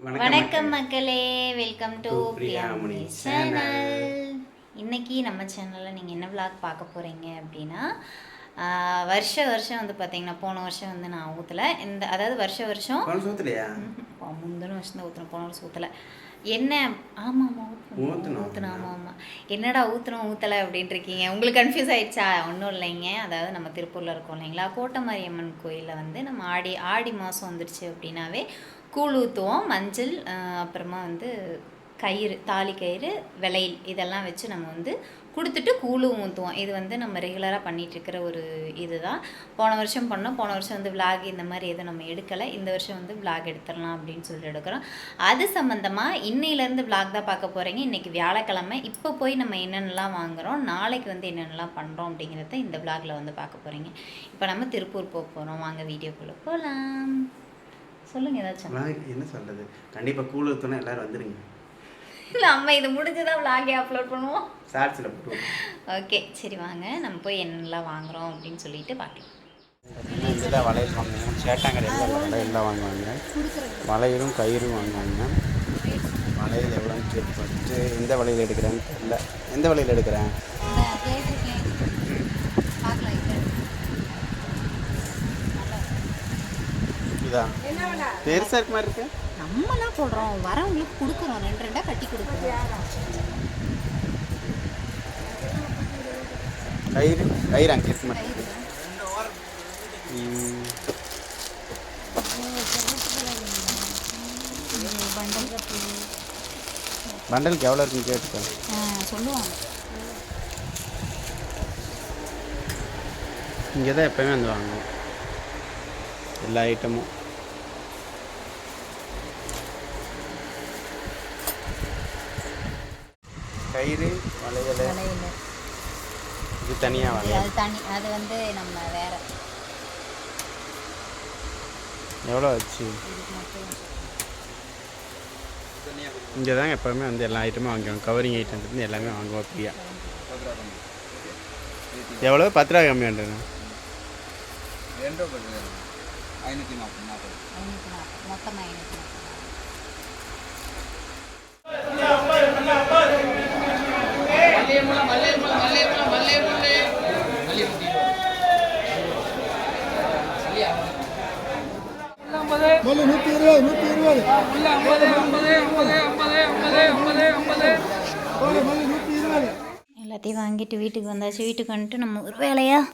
வணக்கம் மக்களே. Welcome to Priyamani channel இன்னைக்கு நம்ம சேனலில் நீங்கள் என்ன vlog பார்க்க போகிறீங்க அப்படின்னா வருஷ வருஷம் வந்து பார்த்தீங்கன்னா போன வருஷம் வந்து நான் ஊற்றலை இந்த அதாவது வருஷ வருஷம் ப- முந்தின வருஷம் தான் ஊற்றணும் போன வருஷம் ஊற்றலை என்ன? ஆமாம் ஆமாம். ஊற்றணும் ஆமாம் ஆமாம் என்னடா ஊற்றணும் ஊற்றலை அப்படின்ட்டு இருக்கீங்க? உங்களுக்கு கன்ஃபியூஸ் ஆயிடுச்சா? ஒன்றும் இல்லைங்க. அதாவது நம்ம திருப்பூரில் இருக்கோம் இல்லைங்களா? கோட்டமாரியம்மன் கோயிலில் வந்து நம்ம ஆடி ஆடி மாதம் வந்துடுச்சு அப்படின்னாவே கூழ் ஊற்றுவோம் மஞ்சள் அப்புறமா வந்து கயிறு தாலி கயிறு விளையில் இதெல்லாம் வச்சு நம்ம வந்து கொடுத்துட்டு கூழும் ஊற்றுவோம் இது வந்து நம்ம ரெகுலராக பண்ணிகிட்ருக்கிற ஒரு இது தான் போன வருஷம் பண்ணோம். போன வருஷம் வந்து விளாக் இந்த மாதிரி எதுவும் நம்ம எடுக்கலை. இந்த வருஷம் வந்து விளாக் எடுத்துடலாம் அப்படின்னு சொல்லிட்டு எடுக்கிறோம். அது சம்மந்தமாக இன்னையிலேருந்து விளாக் தான் பார்க்க போகிறீங்க இன்றைக்கி வியாழக்கிழமை. இப்போ போய் நம்ம என்னென்னலாம் வாங்குறோம்? நாளைக்கு வந்து என்னென்னலாம் பண்ணுறோம் அப்படிங்கிறத இந்த விளாகில் வந்து பார்க்க போகிறீங்க இப்போ நம்ம திருப்பூர் போக போகிறோம் வாங்க வீடியோக்குள்ளே போகலாம். சொல்லுங்கள் ஏதாச்சும். என்ன சொல்றது? கண்டிப்பா கூழ் ஊத்தணும் எல்லாரும் வந்துருங்க. இல்லை அம்மா இது முடிஞ்சு தான் vlog அப்லோட் பண்ணுவோம்? ஷார்ட்ஸில் போட்டு ஓகே சரி வாங்க. நம்ம போய் என்னென்னலாம் வாங்குறோம் அப்படின்னு சொல்லிட்டு பார்க்கலாம். இதில் வளையல் வாங்குவாங்க சேட்டாங்கடையில் வளையல்லாம் வாங்குவாங்க. வளையலும் கயிறும் வாங்குவாங்க. வளையல் எவ்வளோன்னு கேட்டு பார்த்துட்டு எந்த வளையல் எடுக்கிறேன்னு தெரியல. எந்த வளையல் எடுக்கிறேன்? இதா பெருசாக இருக்க மாதிரி இருக்கு. நம்மலாம் போடுறோம் வரவங்களுக்கு கொடுக்குறோம். ரெண்டு ரெண்டாக கட்டி கொடுக்குறோம். கயிறு கயிறு அங்கே இருக்க மாதிரி பண்டலுக்கு எவ்வளோ இருக்குன்னு கேட்டுக்கோ. சொல்லுவாங்க. இங்கே தான் எப்போயுமே வந்து வாங்குவோம். எல்லா ஐட்டமும் கயிறு வளையல். வளையல். இது தனியாக வளையல். அது தனி அது வந்து நம்ம வேற. எவ்வளோ மட்டும் இங்கே தாங்க எப்போவுமே வந்து எல்லா ஐட்டமும் வாங்குவோம் கவரிங் ஐட்டம் இருந்து எல்லாமே வாங்குவோம் ஃப்ரீயாக எவ்வளோ? பத்து ரூபா கம்மி ஐநூற்றி நாற்பது. மொத்தமாக ஐநூற்றி நாற்பது. மல்லி நூற்றி இருபது நூற்றி இருபது மல்லி நூற்றி இருபது எல்லாத்தையும் வாங்கிட்டு வீட்டுக்கு வந்தாச்சு. வீட்டுக்கு வந்துட்டு நம்ம ஒரு வேலையாக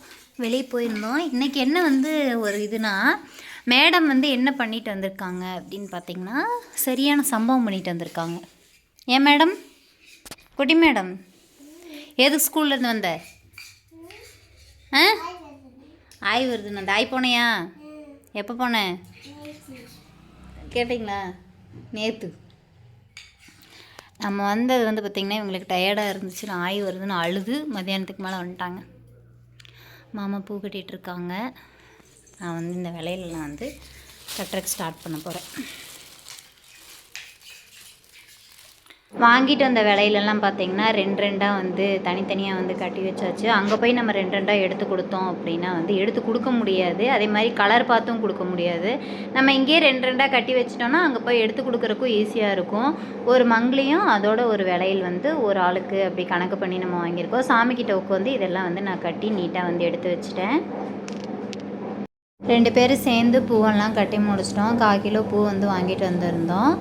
வெளியே போயிருந்தோம். இன்றைக்கி என்ன வந்து ஒரு இதுனா மேடம் வந்து என்ன பண்ணிட்டு வந்திருக்காங்க அப்படின்னு பார்த்தீங்கன்னா சரியான சம்பவம் பண்ணிட்டு வந்திருக்காங்க. ஏன் மேடம்? குட்டி மேடம். எதுக்கு ஸ்கூல்லேருந்து வந்த? ஆ? ஆய் வருது அந்த ஆய் போனையா? எப்போ போனேன் கேட்டிங்களா? நேற்று நம்ம வந்தது வந்து பார்த்திங்கன்னா இவங்களுக்கு டயர்டாக இருந்துச்சு. நான் ஆய் வருதுன்னு அழுது. மதியானத்துக்கு மேலே வந்துட்டாங்க. மாமா பூ கட்டிகிட்டு இருக்காங்க. நான் வந்து இந்த விலையிலலாம் வந்து கட்டுறக்கு ஸ்டார்ட் பண்ண போகிறேன் வாங்கிட்டு வந்த விலையிலலாம் பார்த்தீங்கன்னா ரெண்டு ரெண்டாக வந்து தனித்தனியாக வந்து கட்டி வச்சாச்சு. அங்கே போய் நம்ம ரெண்டு ரெண்டாக எடுத்து கொடுத்தோம் அப்படின்னா வந்து எடுத்து கொடுக்க முடியாது. அதே மாதிரி கலர் பார்த்தும் கொடுக்க முடியாது. நம்ம இங்கேயே ரெண்டு ரெண்டாக கட்டி வச்சிட்டோம்னா அங்கே போய் எடுத்து கொடுக்குறக்கும் ஈஸியாக இருக்கும். ஒரு மங்கிலையும் அதோட ஒரு விலையில் வந்து ஒரு ஆளுக்கு அப்படி கணக்கு பண்ணி நம்ம வாங்கியிருக்கோம். சாமிக்கிட்ட உட்காந்து இதெல்லாம் வந்து நான் கட்டி நீட்டாக வந்து எடுத்து வச்சுட்டேன். ரெண்டு பேரும் சேர்ந்து பூவெல்லாம் கட்டி முடிச்சிட்டோம். கால் கிலோ பூ வந்து வாங்கிட்டு வந்திருந்தோம்.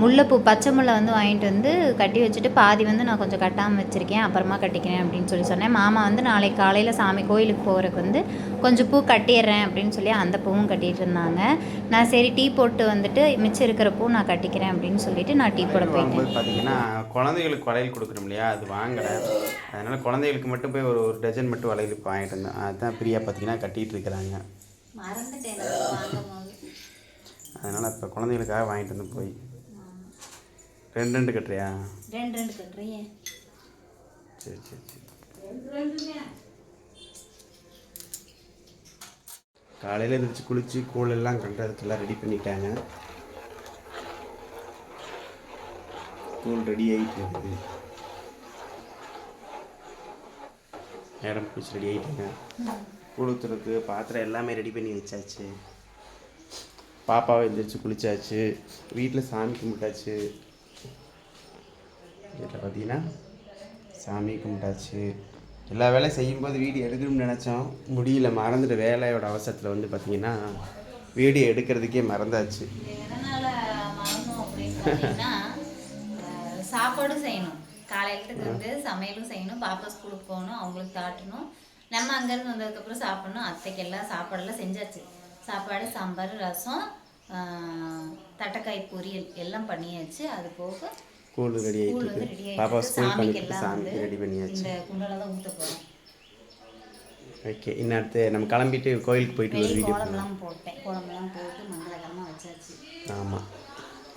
முல்லைப்பூ பச்சை முல்லை வந்து வாங்கிட்டு வந்து கட்டி வச்சுட்டு பாதி வந்து நான் கொஞ்சம் கட்டாமல் வச்சுருக்கேன் அப்புறமா கட்டிக்கிறேன் அப்படின்னு சொல்லி சொன்னேன். மாமா வந்து நாளைக்கு காலையில் சாமி கோயிலுக்கு போகிறதுக்கு வந்து கொஞ்சம் பூ கட்டிடுறேன் அப்படின்னு சொல்லி அந்த பூவும் கட்டிகிட்டு இருந்தாங்க. நான் சரி டீ போட்டு வந்துட்டு மிச்சம் இருக்கிற பூ நான் கட்டிக்கிறேன் அப்படின்னு சொல்லிட்டு நான் டீ போட போயிட்டேன். பார்த்தீங்கன்னா குழந்தைகளுக்கு வளையல் கொடுக்குறோம் இல்லையா? அது வாங்கலை. அதனால் குழந்தைகளுக்கு மட்டும் போய் ஒரு ஒரு டஜன் மட்டும் வளையல் இப்போ வாங்கிட்டு இருந்தேன் அதுதான் பிரியா பார்த்தீங்கன்னா கட்டிகிட்டு இருக்கிறாங்க. அதனால் இப்போ குழந்தைகளுக்காக வாங்கிட்டு வந்து போய் ரெண்டு ரெண்டு கட்டுறியா? ரெண்டு ரெண்டு கட்டுறேன். சரி சரி சரி. காலையில் எழுந்திரிச்சு குளித்து கூழெல்லாம் கண்டுறதுக்கெல்லாம் ரெடி பண்ணிட்டாங்க. கூழ் ரெடி ஆகிட்டு இருக்குது. மேடம் குளிச்சு ரெடி ஆகிட்டாங்க கூழ் ஊற்றுறதுக்கு பாத்திரம் எல்லாமே ரெடி பண்ணி வச்சாச்சு. பாப்பாவை எந்திரிச்சு குளிச்சாச்சு. வீட்டில் சாமி கும்பிட்டாச்சு. வீட்டில் பார்த்தீங்கன்னா சாமி கும்பிட்டாச்சு. எல்லா வேலையும் செய்யும்போது வீடியோ எடுக்கணும்னு நினச்சோம். முடியல மறந்துட்டு வேலையோட அவசரத்தில் வந்து பார்த்தீங்கன்னா வீடியோ எடுக்கிறதுக்கே மறந்தாச்சு. சாப்பாடும் செய்யணும். காலையிலத்துக்கு வந்து சமையலும் செய்யணும். பாப்பா ஸ்கூலுக்கு போகணும் அவங்களுக்கு தாட்டணும். நம்ம அங்கேருந்து வந்ததுக்கப்புறம் சாப்பிடணும். அத்தைக்கு எல்லாம் சாப்பாடெல்லாம் செஞ்சாச்சு. சாப்பாடு சாம்பார் ரசம் தட்டைக்காய் பொரியல் எல்லாம் பண்ணியாச்சு. அது போக கூழ் ரெடி ஆகிட்டு இருக்கு. பாப்பா ஸ்கூல் பண்ணிட்டு சாமிக்கு ரெடி பண்ணியாச்சு. ஓகே இன்னும் நம்ம கிளம்பிட்டு கோயிலுக்கு போயிட்டு ஒரு வீடியோ போட்டேன். கோலமெல்லாம் போட்டு மங்களகரமாக வச்சாச்சு. ஆமாம்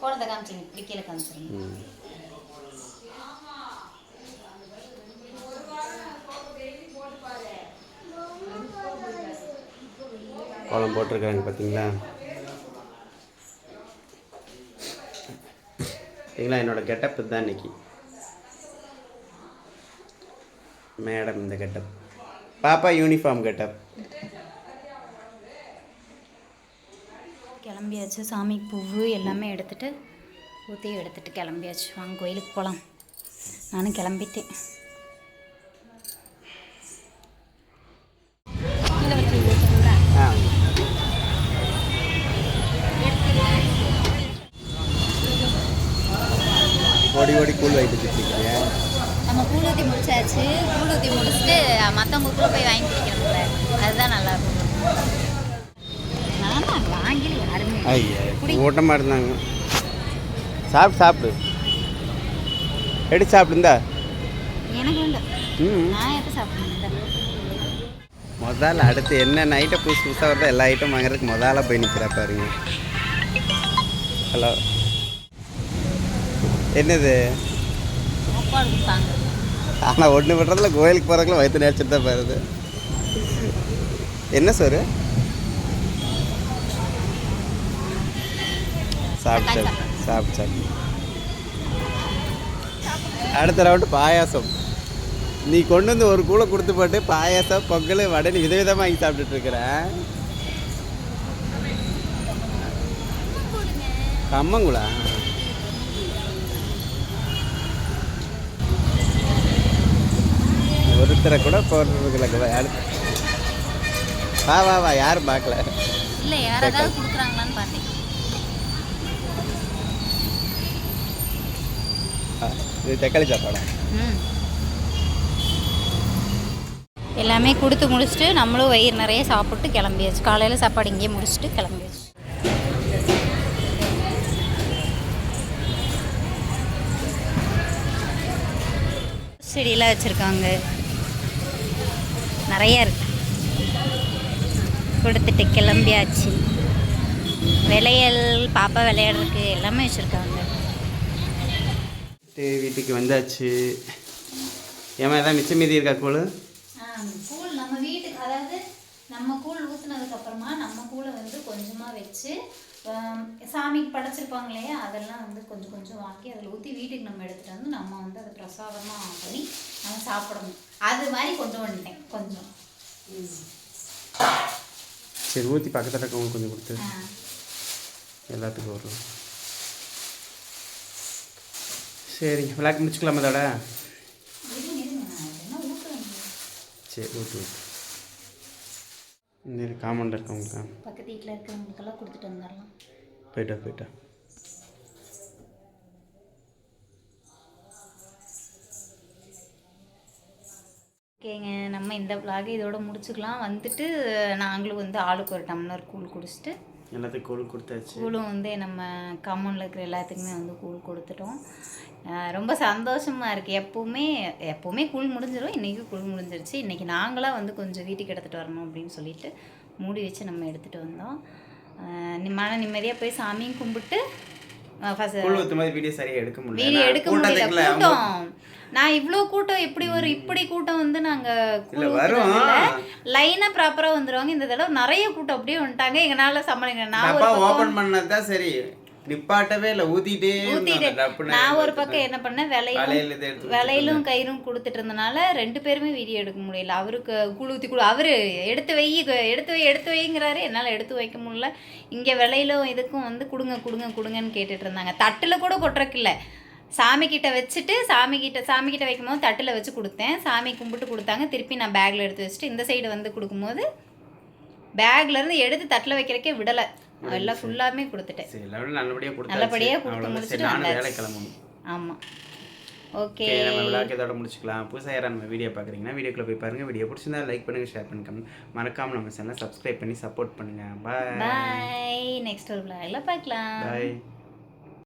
கோலத்தை காமிச்சிங்க இப்படி கீழே காமிச்சிருங்க கோலம் போட்டிருக்காங்க பார்த்தீங்களா சரிங்களா? என்னோட கெட்டப் இதுதான் இன்னைக்கு. மேடம் இந்த கெட்டப் பாப்பா யூனிஃபார்ம் கெட்டப் கிளம்பியாச்சு. சாமி பூவு எல்லாமே எடுத்துட்டு ஊற்றி எடுத்துட்டு கிளம்பியாச்சு. வாங்க கோயிலுக்கு போகலாம் நானும் கிளம்பிட்டேன். கூழ் வைட்டு வச்சுருக்கீங்க. நம்ம கூழ் ஊற்றி முடிச்சாச்சு. கூழ் ஊற்றி முடிச்சுட்டு மற்றவங்க கூட போய் வாங்கி குடிக்கணும்ல அதுதான் நல்லா இருக்கும். நான் வாங்கி யாருமே ஐயா ஓட்டமாக இருந்தாங்க. சாப்பிட்டு சாப்பிடு. எடுத்து சாப்பிடு இந்தா. எனக்கு நான் எப்போ சாப்பிடணும் முதல்ல அடுத்து என்ன நைட்டை புதுசு புதுசாக வருதோ எல்லா ஐட்டம் வாங்குறதுக்கு முதல்ல போய் நிற்கிறா பாருங்க. ஹலோ என்னது? சாப்பாடு கொடுத்தாங்க ஆனால் ஒன்று விடுறதுல கோயிலுக்கு போகிறதுக்குள்ள வயிற்று நேரிச்சிட்டு தான் போயிருது என்ன சார் சாப்பிட்டு சாப்பிட்டு சாப்பிட்டு. அடுத்த ரவுண்டு பாயாசம். நீ கொண்டு வந்து ஒரு கூளை கொடுத்து போட்டு பாயாசம் பொங்கல் வடை விதவிதமாக வாங்கி சாப்பிட்டுட்டு இருக்கிறேன் கம்மங்குளா ஒருத்தரை கூட போடுறதுக்கு அடுத்து வா வா வா யாரும் பார்க்கல. இல்லை யாராவது கொடுக்குறாங்களான்னு பார்த்தேன். இது தக்காளி சாப்பாடா? ம். எல்லாமே கொடுத்து முடிச்சுட்டு நம்மளும் வயிறு நிறைய சாப்பிட்டு கிளம்பியாச்சு. காலையில் சாப்பாடு இங்கேயே முடிச்சுட்டு கிளம்பியாச்சு. செடியெல்லாம் வச்சுருக்காங்க. நிறைய இருக்கு. கொடுத்துட்டு கிளம்பியாச்சு. விளையல் பாப்பா விளையாடுறதுக்கு எல்லாமே வச்சுருக்காங்க. வீட்டு வீட்டுக்கு வந்தாச்சு. ஏமா ஏதாவது மிச்சம் மீதி இருக்கா கூழ்? கூழ் நம்ம வீட்டுக்கு அதாவது நம்ம கூழ் ஊற்றுனதுக்கு அப்புறமா நம்ம கூழை வந்து கொஞ்சமாக வச்சு சாமிக்கு படைச்சிருப்பாங்க இல்லையா அதெல்லாம் வந்து கொஞ்சம் கொஞ்சம் வாங்கி அதில் ஊற்றி வீட்டுக்கு நம்ம எடுத்துகிட்டு வந்து நம்ம வந்து அதை பிரசாதமாக பண்ணி நம்ம சாப்பிடணும். அது மாதிரி கொண்டு வந்துட்டேன் கொஞ்சம். சரி ஊற்றி பக்கத்தில் இருக்கவங்க கொஞ்சம் கொடுத்து. எல்லாத்துக்கும் வரும் சரி விளக்கு முடிச்சுக்கலாமா அதோட சரி ஊற்று ஊற்று இந்த காமௌண்ட் இருக்கவங்களுக்கா. பக்கத்து வீட்டில் இருக்கிறவங்களுக்கெல்லாம் கொடுத்துட்டு வந்துடலாம். போயிட்டா போயிட்டா ஓகேங்க நம்ம இந்த vlog இதோட முடிச்சுக்கலாம். வந்துட்டு நாங்களும் வந்து ஆளுக்கு ஒரு டம்ளர் கூழ் குடிச்சிட்டு எல்லாத்துக்கும் கூழ் கொடுத்தாச்சு. கூழும் வந்து நம்ம கம்மனில் இருக்கிற எல்லாத்துக்குமே வந்து கூழ் கொடுத்துட்டோம். ரொம்ப சந்தோஷமாக இருக்குது எப்போவுமே எப்போவுமே கூழ் முடிஞ்சிடும் இன்றைக்கும் கூழ் முடிஞ்சிருச்சு. இன்றைக்கி நாங்களாக வந்து கொஞ்சம் வீட்டுக்கு எடுத்துகிட்டு வரணும் அப்படின்னு சொல்லிட்டு மூடி வச்சு நம்ம எடுத்துகிட்டு வந்தோம். மன நிம்மதியாக போய் சாமியும் கும்பிட்டு வீடியோ சரியாக எடுக்க முடியல. வீடியோ எடுக்க முடியல. கூட்டம். நான் இவ்வளோ கூட்டம் இப்படி ஒரு இப்படி கூட்டம் வந்து இல்ல, வரும். நாங்கள் லைனாக ப்ராப்பராக வந்துடுவாங்க இந்த தடவை நிறைய கூட்டம் அப்படியே வந்துட்டாங்க. எங்களால் சமாளிக்க நான் ஓப்பன் பண்ணது தான் சரி. நிப்பாட்டவே இல்லை ஊத்திட்டே நான் ஒரு பக்கம் என்ன பண்ணேன் விலையிலும் விலையிலும் கயிறும் கொடுத்துட்டு இருந்தனால ரெண்டு பேருமே வீடியோ எடுக்க முடியல. அவருக்கு குழு ஊற்றி குழு அவரு எடுத்து வை எடுத்து வை எடுத்து வைங்கிறாரு. என்னால் எடுத்து வைக்க முடியல. இங்கே விலையிலும் இதுக்கும் வந்து கொடுங்க கொடுங்க கொடுங்கன்னு கேட்டுட்டு இருந்தாங்க. தட்டில் கூட கொட்டுறக்கில்ல சாமி கிட்ட வச்சுட்டு சாமி கிட்ட சாமி கிட்ட வைக்கும்போது தட்டில் வச்சு கொடுத்தேன். சாமி கும்பிட்டு கொடுத்தாங்க. திருப்பி நான் பேக்கில் எடுத்து வச்சுட்டு இந்த சைடு வந்து கொடுக்கும்போது பேக்ல இருந்து எடுத்து தட்டில் வைக்கிறக்கே விடலை. எல்லாம் ஃபுல்லாமே கொடுத்துட்டேன். சரி எல்லாரும் நல்லபடியாக கொடுத்தாச்சு. நல்லபடியா கொடுத்து. முடிச்சுட்டு நானும். வேலை கிளம்பணும் ஆமாம் ஓகே நம்ம விழாக்கு இதோட முடிச்சுக்கலாம். புதுசாக யாராவது நம்ம வீடியோ பார்க்குறீங்கன்னா வீடியோக்குள்ள போய் பாருங்க. வீடியோ பிடிச்சிருந்தா லைக் பண்ணுங்க ஷேர் பண்ணுங்க மறக்காம நம்ம சேனலை சப்ஸ்கிரைப் பண்ணி சப்போர்ட் பண்ணுங்க. பாய் பாய் நெக்ஸ்ட் ஒரு vlogல பார்க்கலாம். பாய்